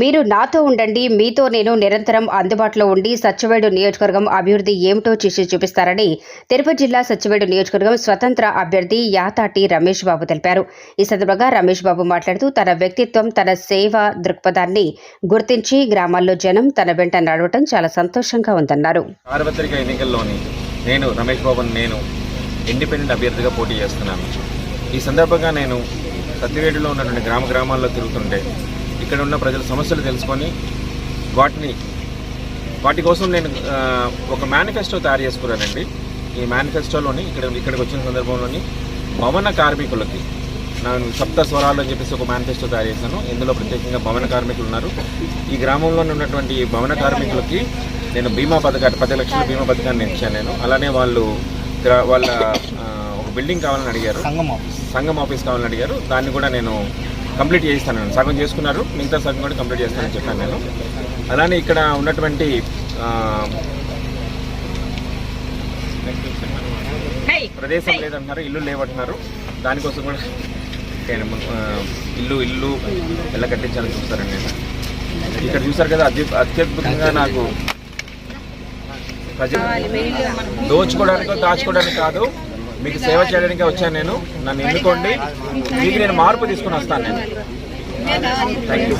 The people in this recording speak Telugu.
మీరు నాతో ఉండండి మీతో నేను నిరంతరం అందుబాటులో ఉండి సత్యవేడు నియోజకవర్గం అభివృద్ధి ఏమిటో చేసి చూపిస్తారని తిరుపతి జిల్లా సత్యవేడు నియోజకవర్గం స్వతంత్ర అభ్యర్థి యాతాటి రమేష్ బాబు తెలిపారు. ఈ సందర్భంగా రమేష్ బాబు మాట్లాడుతూ తన వ్యక్తిత్వం తన సేవ దృక్పథాన్ని గుర్తించి గ్రామాల్లో జనం తన వెంట నడవటం చాలా సంతోషంగా ఉందన్నారు. సార్వత్రిక ఎన్నికల్లోని నేను రమేష్ బాబుని నేను ఇండిపెండెంట్ అభ్యర్థిగా పోటీ చేస్తున్నాను. ఈ సందర్భంగా నేను సత్యవేడులో ఉన్నటువంటి గ్రామ గ్రామాల్లో తిరుగుతుంటే ఇక్కడ ఉన్న ప్రజల సమస్యలు తెలుసుకొని వాటిని వాటి కోసం నేను ఒక మేనిఫెస్టో తయారు చేసుకున్నానండి. ఈ మేనిఫెస్టోలోని ఇక్కడ ఇక్కడికి వచ్చిన సందర్భంలోని భవన కార్మికులకి నేను సప్త స్వరాలు అని చెప్పేసి ఒక మేనిఫెస్టో తయారు చేశాను. ఇందులో ప్రత్యేకంగా భవన కార్మికులు ఉన్నారు. ఈ గ్రామంలో ఉన్నటువంటి భవన కార్మికులకి నేను బీమా పథకాన్ని పది లక్షల బీమా పథకాన్ని ఇచ్చాను నేను. అలానే వాళ్ళు గ్రా- వాళ్ళ ఒక బిల్డింగ్ కావాలని అడిగారు. సంఘం ఆఫీస్ కావాలని అడిగారు. దాన్ని కూడా నేను కంప్లీట్ చేయిస్తాను నేను. సగం చేసుకున్నారు మిగతా సగం కూడా కంప్లీట్ చేస్తానని చెప్పాను నేను. అలానే ఇక్కడ ఉన్నటువంటి ప్రదేశం లేదంటున్నారు ఇల్లు లేవంటున్నారు. దానికోసం కూడా ఇల్లు ఇల్లు ఎలా కట్టించాలని చూస్తారండి నేను. ఇక్కడ చూసారు కదా అత్యు అత్యద్భుతంగా నాకు ప్రజలు దోచుకోవడానికో దాచుకోవడానికి కాదు. మీకు సేవ చేయడానికే వచ్చాను నేను. నన్ను ఎన్నుకోండి. మీకు నేను మార్పు తీసుకుని వస్తాను నేను. Thank you